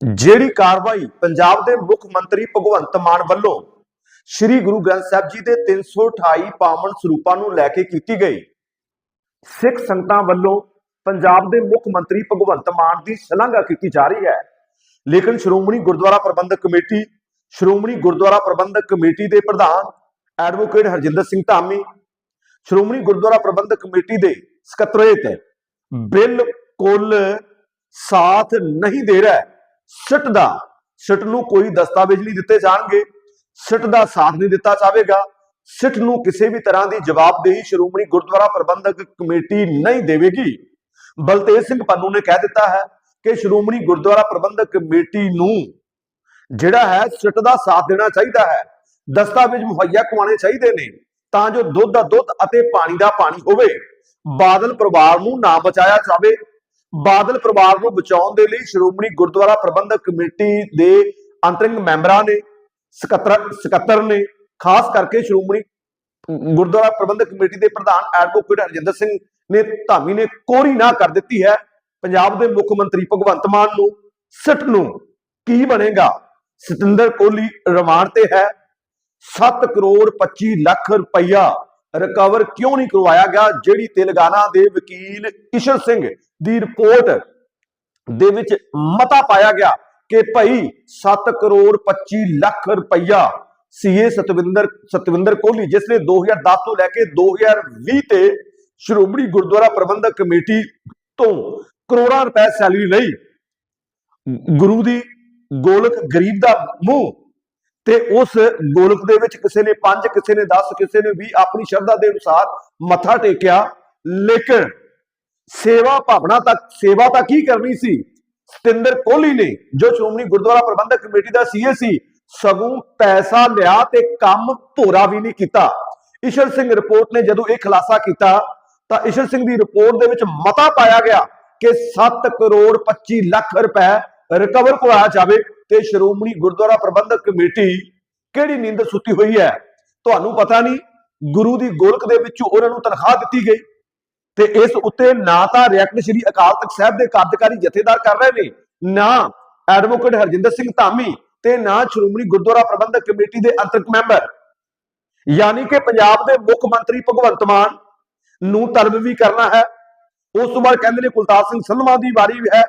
ਜਿਹੜੀ ਕਾਰਵਾਈ ਪੰਜਾਬ ਦੇ ਮੁੱਖ ਮੰਤਰੀ ਭਗਵੰਤ ਮਾਨ ਵੱਲੋਂ ਸ੍ਰੀ ਗੁਰੂ ਗ੍ਰੰਥ ਸਾਹਿਬ ਜੀ ਦੇ 328 ਪਾਵਨ ਸਰੂਪਾਂ ਨੂੰ ਲੈ ਕੇ ਕੀਤੀ ਗਈ ਸਿੱਖ ਸੰਗਤਾਂ ਵੱਲੋਂ ਪੰਜਾਬ ਦੇ ਮੁੱਖ ਮੰਤਰੀ ਭਗਵੰਤ ਮਾਨ ਦੀ ਸ਼ਲਾਘਾ ਕੀਤੀ ਜਾ ਰਹੀ ਹੈ। ਲੇਕਿਨ ਸ਼੍ਰੋਮਣੀ ਗੁਰਦੁਆਰਾ ਪ੍ਰਬੰਧਕ ਕਮੇਟੀ ਸ਼੍ਰੋਮਣੀ ਗੁਰਦੁਆਰਾ ਪ੍ਰਬੰਧਕ ਕਮੇਟੀ ਦੇ ਪ੍ਰਧਾਨ ਐਡਵੋਕੇਟ ਹਰਜਿੰਦਰ ਸਿੰਘ ਧਾਮੀ ਸ਼੍ਰੋਮਣੀ ਗੁਰਦੁਆਰਾ ਪ੍ਰਬੰਧਕ ਕਮੇਟੀ ਦੇ ਸਕੱਤਰੇਤ ਬਿਲਕੁਲ ਸਾਥ ਨਹੀਂ ਦੇ ਰਿਹਾ। ਸਿੱਟ ਦਾ, ਸਿੱਟ ਨੂੰ ਕੋਈ ਦਸਤਾਵੇਜ਼ ਨਹੀਂ ਦਿੱਤੇ ਜਾਣਗੇ, ਸਿੱਟ ਦਾ ਸਾਥ ਨਹੀਂ ਦਿੱਤਾ ਜਾਵੇਗਾ, ਸਿੱਟ ਨੂੰ ਕਿਸੇ ਵੀ ਤਰ੍ਹਾਂ ਦੀ ਜਵਾਬਦੇਹੀ ਸ਼੍ਰੋਮਣੀ ਗੁਰਦੁਆਰਾ ਪ੍ਰਬੰਧਕ ਕਮੇਟੀ ਨਹੀਂ ਦੇਵੇਗੀ। ਬਲਤੇਜ ਸਿੰਘ ਪੰਨੂ ਨੇ ਕਹਿ ਦਿੱਤਾ ਹੈ ਕਿ ਸ਼੍ਰੋਮਣੀ ਗੁਰਦੁਆਰਾ ਪ੍ਰਬੰਧਕ ਕਮੇਟੀ ਨੂੰ ਜਿਹੜਾ ਹੈ ਸਿੱਟ ਦਾ ਸਾਥ ਦੇਣਾ ਚਾਹੀਦਾ ਹੈ, ਦਸਤਾਵੇਜ਼ ਮੁਹੱਈਆ ਕਰਵਾਉਣੇ ਚਾਹੀਦੇ ਨੇ, ਤਾਂ ਜੋ ਦੁੱਧ ਦਾ ਦੁੱਧ ਅਤੇ ਪਾਣੀ ਦਾ ਪਾਣੀ ਹੋਵੇ, ਬਾਦਲ ਪਰਿਵਾਰ ਨੂੰ ਨਾ ਬਚਾਇਆ ਜਾਵੇ ਬਾਦਲ ਪਰਿਵਾਰ ਨੂੰ ਬਚਾਉਣ ਦੇ ਲਈ ਸ਼੍ਰੋਮਣੀ ਗੁਰਦੁਆਰਾ ਪ੍ਰਬੰਧਕ ਕਮੇਟੀ ਦੇ ਅੰਤਰਿੰਗ ਮੈਂਬਰਾਂ ਨੇ, ਸਕੱਤਰ ਸਕੱਤਰ ਨੇ, ਖਾਸ ਕਰਕੇ ਸ਼੍ਰੋਮਣੀ ਗੁਰਦੁਆਰਾ ਪ੍ਰਬੰਧਕ ਕਮੇਟੀ ਦੇ ਪ੍ਰਧਾਨ ਐਡਵੋਕੇਟ ਹਰਜਿੰਦਰ ਸਿੰਘ ਨੇ ਧਾਮੀ ਨੇ ਕੋਰੀ ਨਾ ਕਰ ਦਿੱਤੀ ਹੈ। ਪੰਜਾਬ ਦੇ ਮੁੱਖ ਮੰਤਰੀ ਭਗਵੰਤ ਮਾਨ ਨੂੰ ਸਿੱਟ ਨੂੰ ਕੀ ਬਣੇਗਾ? ਸਤਿੰਦਰ ਕੋਹਲੀ ਰਿਮਾਂਡ ਤੇ ਹੈ। 7 ਕਰੋੜ 25 ਲੱਖ ਰੁਪਈਆ ਰਿਕਵਰ ਕਿਉਂ ਨਹੀਂ ਕਰਵਾਇਆ ਗਿਆ, ਜਿਹੜੀ ਤੇਲੰਗਾਨਾ ਦੇ ਵਕੀਲ ਈਸ਼ਰ ਸਿੰਘ ਦੀ ਰਿਪੋਰਟ ਦੇ ਵਿੱਚ ਮਤਾ ਪਾਇਆ ਗਿਆ ਕਿ ਭਾਈ 7 ਕਰੋੜ 25 ਲੱਖ ਰੁਪਈਆ ਸੀਏ ਸਤਵਿੰਦਰ ਸਤਵਿੰਦਰ ਕੋਹਲੀ, ਜਿਸ ਨੇ 2010 ਤੋਂ ਲੈ ਕੇ 2020 ਤੇ ਸ਼੍ਰੋਮਣੀ ਗੁਰਦੁਆਰਾ ਪ੍ਰਬੰਧਕ ਕਮੇਟੀ ਤੋਂ ਕਰੋੜਾਂ ਰੁਪਏ ਸੈਲਰੀ ਲਈ ਗੁਰੂ ਦੀ ਗੋਲਕ ਗਰੀਬ ਦਾ ਮੂੰਹ ਤੇ ਉਸ ਗੋਲਕ ਦੇ ਵਿੱਚ ਕਿਸੇ ਨੇ 5 ਕਿਸੇ ਨੇ 10 ਕਿਸੇ ਨੇ 20 ਆਪਣੀ ਸ਼ਰਧਾ ਦੇ ਅਨੁਸਾਰ ਮੱਥਾ ਟੇਕਿਆ। ਲੇਕਿਨ ਸੇਵਾ ਭਾਵਨਾ ਤੱਕ, ਸੇਵਾ ਤਾਂ ਕੀ ਕਰਨੀ ਸੀ? ਸਤਿੰਦਰ ਕੋਹਲੀ ਨੇ, ਜੋ ਸ਼੍ਰੋਮਣੀ ਗੁਰਦੁਆਰਾ ਪ੍ਰਬੰਧਕ ਕਮੇਟੀ ਦਾ ਸੀਏ ਸੀ, ਸਗੋਂ ਪੈਸਾ ਲਿਆ ਤੇ ਕੰਮ ਭੋਰਾ ਵੀ ਨਹੀਂ ਕੀਤਾ। ਈਸ਼ਰ ਸਿੰਘ ਰਿਪੋਰਟ ਨੇ ਜਦੋਂ ਇਹ ਖੁਲਾਸਾ ਕੀਤਾ, ਤਾਂ ਈਸ਼ਰ ਸਿੰਘ ਦੀ ਰਿਪੋਰਟ ਦੇ ਵਿੱਚ ਮਤਾ ਪਾਇਆ ਗਿਆ ਕਿ 7 ਕਰੋੜ 25 ਲੱਖ ਰੁਪਏ ਰਿਕਵਰ ਕਰਵਾਇਆ ਜਾਵੇ ਤੇ ਸ਼੍ਰੋਮਣੀ ਗੁਰਦੁਆਰਾ ਪ੍ਰਬੰਧਕ ਕਮੇਟੀ ਕਿਹੜੀ ਨੀਂਦ ਸੁੱਤੀ ਹੋਈ ਹੈ? ਤੁਹਾਨੂੰ ਪਤਾ ਨਹੀਂ, ਗੁਰੂ ਦੀ ਗੋਲਕ ਦੇ ਵਿੱਚੋਂ ਉਹਨਾਂ ਨੂੰ ਤਨਖਾਹ ਦਿੱਤੀ ਗਈ ਤੇ ਇਸ ਉੱਤੇ ਨਾ ਤਾਂ ਰਿਐਕਟ ਸ਼੍ਰੀ ਅਕਾਲ ਤਖਤ ਸਾਹਿਬ ਦੇ ਕਾਰਜਕਾਰੀ ਜਥੇਦਾਰ ਕਰ ਰਹੇ ਨੇ, ਨਾ ਐਡਵੋਕੇਟ ਹਰਜਿੰਦਰ ਸਿੰਘ ਧਾਮੀ ਤੇ ਨਾ ਸ਼੍ਰੋਮਣੀ ਗੁਰਦੁਆਰਾ ਪ੍ਰਬੰਧਕ ਕਮੇਟੀ ਦੇ ਅੰਤਰਕ ਮੈਂਬਰ। ਯਾਨੀ ਕਿ ਪੰਜਾਬ ਦੇ ਮੁੱਖ ਮੰਤਰੀ ਭਗਵੰਤ ਮਾਨ ਨੂੰ ਤਲਬ ਵੀ ਕਰਨਾ ਹੈ। ਉਸ ਤੋਂ ਬਾਅਦ ਕਹਿੰਦੇ ਨੇ ਕੁਲਤਾਰ ਸਿੰਘ ਸੰਧਵਾ ਦੀ ਵਾਰੀ ਹੈ।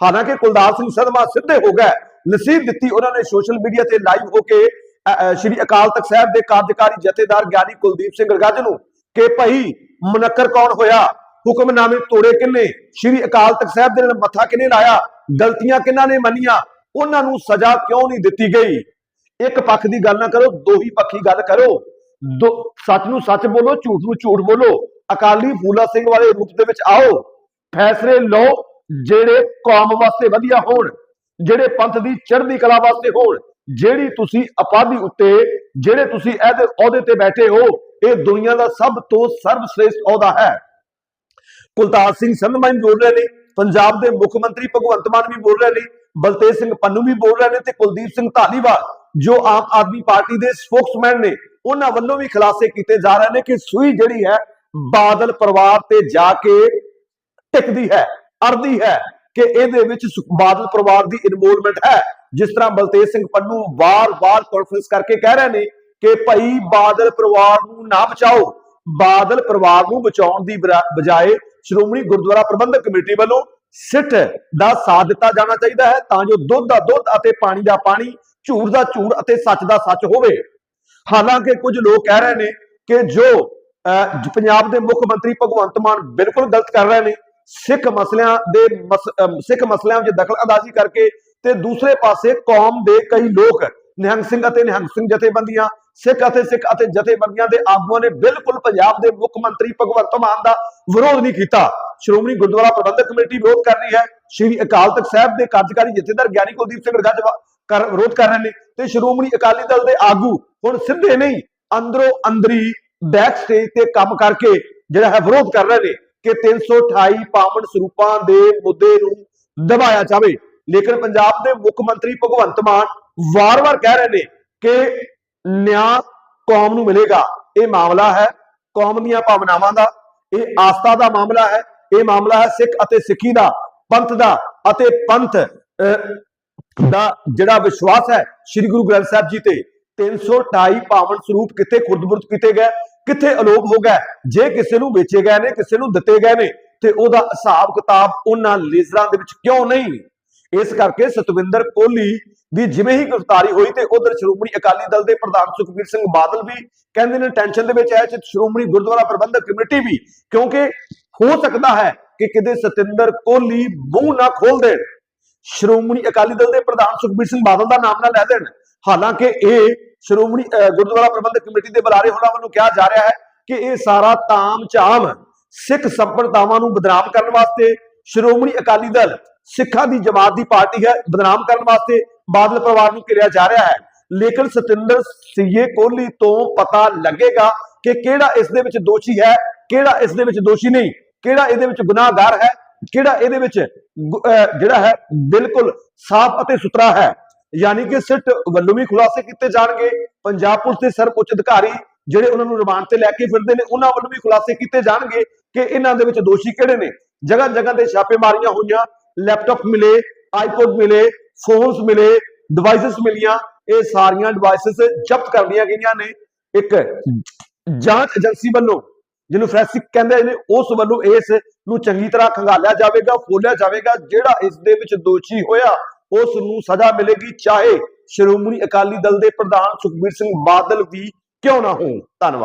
ਹਾਲਾਂਕਿ ਕੁਲਤਾਰ ਸਿੰਘ ਸੰਧਵਾ ਸਿੱਧੇ ਹੋ ਗਏ, ਨਸੀਬ ਦਿੱਤੀ ਉਹਨਾਂ ਨੇ ਸੋਸ਼ਲ ਮੀਡੀਆ ਤੇ ਲਾਈਵ ਹੋ ਕੇ ਸ਼੍ਰੀ ਅਕਾਲ ਤਖਤ ਸਾਹਿਬ ਦੇ ਕਾਰਜਕਾਰੀ ਜਥੇਦਾਰ ਗਿਆਨੀ ਕੁਲਦੀਪ ਸਿੰਘ ਰਗਾਜ ਨੂੰ ਕਿ ਭਾਈ ਮੁਨੱਕਰ ਕੌਣ ਹੋਇਆ? ਹੁਕਮਨਾਮੇ ਤੋੜੇ ਕਿੰਨੇ? ਸ਼੍ਰੀ ਅਕਾਲ ਤਖਤ ਸਾਹਿਬ ਦੇ ਨਾਲ ਮੱਥਾ ਕਿੰਨੇ ਲਾਇਆ? ਗਲਤੀਆਂ ਕਿੰਨਾਂ ਨੇ ਮੰਨੀਆਂ? ਉਹਨਾਂ ਨੂੰ ਸਜ਼ਾ ਕਿਉਂ ਨਹੀਂ ਦਿੱਤੀ ਗਈ? ਇੱਕ ਪੱਖ ਦੀ ਗੱਲ ਨਾ ਕਰੋ, ਦੋ ਹੀ ਪੱਖੀ ਗੱਲ ਕਰੋ। ਦੋ, ਸੱਚ ਨੂੰ ਸੱਚ ਬੋਲੋ, ਝੂਠ ਨੂੰ ਝੂਠ ਬੋਲੋ। ਅਕਾਲੀ ਫੂਲਾ ਸਿੰਘ ਵਾਲੇ ਰੂਪ ਦੇ ਵਿੱਚ ਆਓ। ਫੈਸਲੇ ਲਓ ਜਿਹੜੇ ਕੌਮ ਵਾਸਤੇ ਵਧੀਆ ਹੋਣ, ਜਿਹੜੇ ਪੰਥ ਦੀ ਚੜ੍ਹਦੀ ਕਲਾ ਵਾਸਤੇ ਹੋਣ, ਜਿਹੜੀ ਤੁਸੀਂ ਉਪਾਧੀ ਉੱਤੇ, ਜਿਹੜੇ ਤੁਸੀਂ ਇਹਦੇ ਅਹੁਦੇ ਤੇ ਬੈਠੇ ਹੋ, ਇਹ ਦੁਨੀਆ ਦਾ ਸਭ ਤੋਂ ਸਰਵਸ਼੍ਰੇਸ਼ਟ ਅਹੁਦਾ ਹੈ। ਕੁਲਤਾਰ ਸਿੰਘ ਸੰਧਮਾ ਬੋਲ ਰਹੇ ਨੇ, ਪੰਜਾਬ ਦੇ ਮੁੱਖ ਮੰਤਰੀ ਭਗਵੰਤ ਮਾਨ ਵੀ ਬੋਲ ਰਹੇ ਨੇ ਬਲਤੇਜ ਸਿੰਘ ਪੰਨੂ ਵੀ ਬੋਲ ਰਹੇ ਨੇ ਤੇ ਕੁਲਦੀਪ ਸਿੰਘ ਧਾਲੀਵਾਲ, ਜੋ ਆਮ ਆਦਮੀ ਪਾਰਟੀ ਦੇ ਸਪੋਕਸਮੈਨ ਨੇ, ਉਹਨਾਂ ਵੱਲੋਂ ਵੀ ਖੁਲਾਸੇ ਕੀਤੇ ਜਾ ਰਹੇ ਨੇ ਕਿ ਸੂਈ ਜਿਹੜੀ ਹੈ, ਬਾਦਲ ਪਰਿਵਾਰ ਤੇ ਜਾ ਕੇ ਟਿਕਦੀ ਹੈ। ਅੜਦੀ ਹੈ ਕਿ ਇਹਦੇ ਵਿੱਚ ਸੁਖ- ਬਾਦਲ ਪਰਿਵਾਰ ਦੀ ਇਨਵੋਲਵਮੈਂਟ ਹੈ। ਜਿਸ ਤਰ੍ਹਾਂ ਬਲਤੇਜ ਸਿੰਘ ਪੰਨੂ ਵਾਰ-ਵਾਰ ਕਾਨਫਰੰਸ ਕਰਕੇ ਕਹਿ ਰਹੇ ਨੇ ਕਿ ਭਾਈ ਬਾਦਲ ਪਰਿਵਾਰ ਨੂੰ ਨਾ ਬਚਾਓ। ਬਾਦਲ ਪਰਿਵਾਰ ਨੂੰ ਬਚਾਉਣ ਦੀ ਬਰਾ- ਬਜਾਏ ਸ਼੍ਰੋਮਣੀ ਗੁਰਦੁਆਰਾ ਪ੍ਰਬੰਧਕ ਕਮੇਟੀ ਵੱਲੋਂ ਸਿੱਟ ਦਾ ਸਾਥ ਦਿੱਤਾ ਜਾਣਾ ਚਾਹੀਦਾ ਹੈ ਤਾਂ ਜੋ ਦੁੱਧ ਦਾ ਦੁੱਧ ਅਤੇ ਪਾਣੀ ਦਾ ਪਾਣੀ ਝੂਠ ਦਾ ਝੂਠ ਅਤੇ ਸੱਚ ਦਾ ਸੱਚ ਹੋਵੇ। ਹਾਲਾਂਕਿ ਕੁਝ ਲੋਕ ਕਹਿ ਰਹੇ ਨੇ ਕਿ ਜੋ ਅਹ, ਪੰਜਾਬ ਦੇ ਮੁੱਖ ਮੰਤਰੀ ਭਗਵੰਤ ਮਾਨ ਬਿਲਕੁਲ ਗਲਤ ਕਰ ਰਹੇ ਨੇ। ਸਿੱਖ ਮਸਲਿਆਂ ਦੇ ਸਿੱਖ ਮਸਲਿਆਂ ਵਿੱਚ ਦਖਲ ਅੰਦਾਜ਼ੀ ਕਰਕੇ ਤੇ ਦੂਸਰੇ ਪਾਸੇ ਕੌਮ ਦੇ ਕਈ ਲੋਕ, ਨਿਹੰਗ ਸਿੰਘ ਅਤੇ ਨਿਹੰਗ ਸਿੰਘ ਜਥੇਬੰਦੀਆਂ, ਸਿੱਖ ਅਤੇ ਸਿੱਖ ਅਤੇ ਜਥੇਬੰਦੀਆਂ ਦੇ ਆਗੂਆਂ ਨੇ ਬਿਲਕੁਲ ਪੰਜਾਬ ਦੇ ਮੁੱਖ ਮੰਤਰੀ ਭਗਵੰਤ ਮਾਨ ਦਾ ਵਿਰੋਧ ਨਹੀਂ ਕੀਤਾ। ਸ਼੍ਰੋਮਣੀ ਗੁਰਦੁਆਰਾ ਪ੍ਰਬੰਧਕ ਕਮੇਟੀ ਵਿਰੋਧ ਕਰ ਰਹੀ ਹੈ। ਸ਼੍ਰੀ ਅਕਾਲ ਤਖਤ ਸਾਹਿਬ ਦੇ ਕਾਰਜਕਾਰੀ ਜਥੇਦਾਰ ਗਿਆਨੀ ਕੁਲਦੀਪ ਸਿੰਘ ਰਗਾਜ ਕਰ, ਵਿਰੋਧ ਕਰ ਰਹੇ ਨੇ ਤੇ ਸ਼੍ਰੋਮਣੀ ਅਕਾਲੀ ਦਲ ਦੇ ਆਗੂ ਹੁਣ ਸਿੱਧੇ ਨਹੀਂ, ਅੰਦਰੋਂ ਅੰਦਰੀ ਬੈਕ ਸਟੇਜ ਤੇ ਕੰਮ ਕਰਕੇ ਜਿਹੜਾ ਹੈ ਵਿਰੋਧ ਕਰ ਰਹੇ ਨੇ। ਕਿ 328 ਪਾਵਨ ਸਰੂਪਾਂ ਦੇ ਮੁੱਦੇ ਨੂੰ ਦਬਾਇਆ ਜਾਵੇ। ਲੇਕਿਨ ਪੰਜਾਬ ਦੇ ਮੁੱਖ ਮੰਤਰੀ ਭਗਵੰਤ ਮਾਨ ਵਾਰ-ਵਾਰ ਕਹਿ ਰਹੇ ਨੇ ਕਿ ਨਿਆਂ ਕੌਮ ਨੂੰ ਮਿਲੇਗਾ। ਇਹ ਮਾਮਲਾ ਹੈ ਕੌਮ ਦੀਆਂ ਭਾਵਨਾਵਾਂ ਦਾ ਇਹ ਆਸਥਾ ਦਾ ਮਾਮਲਾ ਹੈ ਇਹ ਮਾਮਲਾ ਹੈ ਸਿੱਖ ਅਤੇ ਸਿੱਖੀ ਦਾ ਪੰਥ ਦਾ ਅਤੇ ਪੰਥ ਅਹ, ਦਾ ਜਿਹੜਾ ਵਿਸ਼ਵਾਸ ਹੈ ਸ੍ਰੀ ਗੁਰੂ ਗ੍ਰੰਥ ਸਾਹਿਬ ਜੀ ਤੇ 328 ਪਾਵਨ ਸਰੂਪ ਕਿੱਥੇ ਖੁਰਦਬੁਰਦ ਕੀਤੇ ਗਏ ਕਿੱਥੇ ਅਲੋਪ ਹੋ ਗਿਆ? ਜੇ ਕਿਸੇ ਨੂੰ ਵੇਚੇ ਗਏ ਨੇ, ਕਿਸੇ ਨੂੰ ਦਿੱਤੇ ਗਏ ਨੇ, ਤੇ ਉਹਦਾ ਹਿਸਾਬ ਕਿਤਾਬ ਉਹਨਾਂ ਲੇਜ਼ਰਾਂ ਦੇ ਵਿੱਚ ਕਿਉਂ ਨਹੀਂ? ਇਸ ਕਰਕੇ ਸਤਵਿੰਦਰ ਕੋਹਲੀ ਦੀ ਜਿਵੇਂ ਹੀ ਗ੍ਰਿਫਤਾਰੀ ਹੋਈ ਤੇ ਉਧਰ ਸ਼੍ਰੋਮਣੀ ਅਕਾਲੀ ਦਲ ਦੇ ਪ੍ਰਧਾਨ ਸੁਖਬੀਰ ਸਿੰਘ ਬਾਦਲ ਵੀ ਕਹਿੰਦੇ ਨੇ ਟੈਨਸ਼ਨ ਦੇ ਵਿੱਚ ਹੈ ਤੇ ਸ਼੍ਰੋਮਣੀ ਗੁਰਦੁਆਰਾ ਪ੍ਰਬੰਧਕ ਕਮੇਟੀ ਵੀ, ਕਿਉਂਕਿ ਹੋ ਸਕਦਾ ਹੈ ਕਿ ਕਿਤੇ ਸਤਿੰਦਰ ਕੋਹਲੀ ਮੂੰਹ ਨਾ ਖੋਲ ਦੇਣ। ਸ਼੍ਰੋਮਣੀ ਅਕਾਲੀ ਦਲ ਦੇ ਪ੍ਰਧਾਨ ਸੁਖਬੀਰ ਸਿੰਘ ਬਾਦਲ ਦਾ ਨਾਮ ਨਾ ਲੈ ਦੇਣ। ਹਾਲਾਂਕਿ ਇਹ ਸ਼੍ਰੋਮਣੀ ਗੁਰਦੁਆਰਾ ਪ੍ਰਬੰਧਕ ਕਮੇਟੀ ਦੇ ਬੁਲਾਰੇ ਹੋਣਾ ਵੱਲੋਂ ਕਿਹਾ ਜਾ ਰਿਹਾ ਹੈ ਕਿ ਇਹ ਸਾਰਾ ਤਾਮ ਝਾਮ ਸਿੱਖ ਸੰਪਰਦਾਵਾਂ ਨੂੰ ਬਦਨਾਮ ਕਰਨ ਵਾਸਤੇ ਸ਼੍ਰੋਮਣੀ ਅਕਾਲੀ ਦਲ ਸਿੱਖਾਂ ਦੀ ਜਮਾਤ ਦੀ ਪਾਰਟੀ ਹੈ, ਬਦਨਾਮ ਕਰਨ ਵਾਸਤੇ ਬਾਦਲ ਪਰਿਵਾਰ ਨੂੰ ਘਿਰਿਆ ਜਾ ਰਿਹਾ ਹੈ। ਲੇਕਿਨ ਸਤਿੰਦਰ ਸੀਏ ਕੋਹਲੀ ਤੋਂ ਪਤਾ ਲੱਗੇਗਾ ਕਿ ਕਿਹੜਾ ਇਸ ਦੇ ਵਿੱਚ ਦੋਸ਼ੀ ਹੈ, ਕਿਹੜਾ ਇਸ ਦੇ ਵਿੱਚ ਦੋਸ਼ੀ ਨਹੀਂ, ਕਿਹੜਾ ਇਹਦੇ ਵਿੱਚ ਗੁਨਾਹਗਾਰ ਹੈ, ਕਿਹੜਾ ਇਹਦੇ ਵਿੱਚ ਜਿਹੜਾ ਹੈ ਬਿਲਕੁਲ ਸਾਫ਼ ਅਤੇ ਸੁਥਰਾ ਹੈ। ਯਾਨੀ ਕਿ ਸਿੱਟ ਵੱਲੋਂ ਵੀ ਖੁਲਾਸੇ ਕੀਤੇ ਜਾਣਗੇ। ਪੰਜਾਬ ਪੁਲਿਸ ਦੇ ਸਰਵ ਉੱਚ ਅਧਿਕਾਰੀ ਜਿਹੜੇ ਉਹਨਾਂ ਨੂੰ ਰਿਮਾਂਡ ਤੇ ਲੈ ਕੇ ਫਿਰਦੇ ਨੇ, ਉਹਨਾਂ ਵੱਲੋਂ ਵੀ ਖੁਲਾਸੇ ਕੀਤੇ ਜਾਣਗੇ ਕਿ ਇਹਨਾਂ ਦੇ ਵਿੱਚ ਦੋਸ਼ੀ ਕਿਹੜੇ ਨੇ। ਜਗ੍ਹਾ ਜਗ੍ਹਾ ਤੇ ਛਾਪੇਮਾਰੀਆਂ ਹੋਈਆਂ, ਲੈਪਟਾਪ ਮਿਲੇ ਆਈਪੋਡ ਮਿਲੇ ਫੋਨਸ ਮਿਲੇ ਡਿਵਾਈਸਸ ਮਿਲੀਆਂ। ਇਹ ਸਾਰੀਆਂ ਡਿਵਾਈਸਸ ਜ਼ਬਤ ਕਰ ਲਈਆਂ ਗਈਆਂ ਨੇ। ਇੱਕ ਜਾਂਚ ਏਜੰਸੀ ਵੱਲੋਂ, ਜਿਹਨੂੰ ਫੋਰੈਂਸਿਕ ਕਹਿੰਦੇ ਨੇ, ਉਸ ਵੱਲੋਂ ਇਸ ਨੂੰ ਚੰਗੀ ਤਰ੍ਹਾਂ ਖੰਗਾਲਿਆ ਜਾਵੇਗਾ, ਫੋਲਿਆ ਜਾਵੇਗਾ, ਜਿਹੜਾ ਇਸ ਦੇ ਵਿੱਚ ਦੋਸ਼ੀ ਹੋਇਆ ਉਸ ਨੂੰ ਸਜ਼ਾ ਮਿਲੇਗੀ, ਚਾਹੇ ਸ਼੍ਰੋਮਣੀ ਅਕਾਲੀ ਦਲ ਦੇ ਪ੍ਰਧਾਨ ਸੁਖਬੀਰ ਸਿੰਘ ਬਾਦਲ ਵੀ ਕਿਉਂ ਨਾ ਹੋਣ। ਧੰਨਵਾਦ।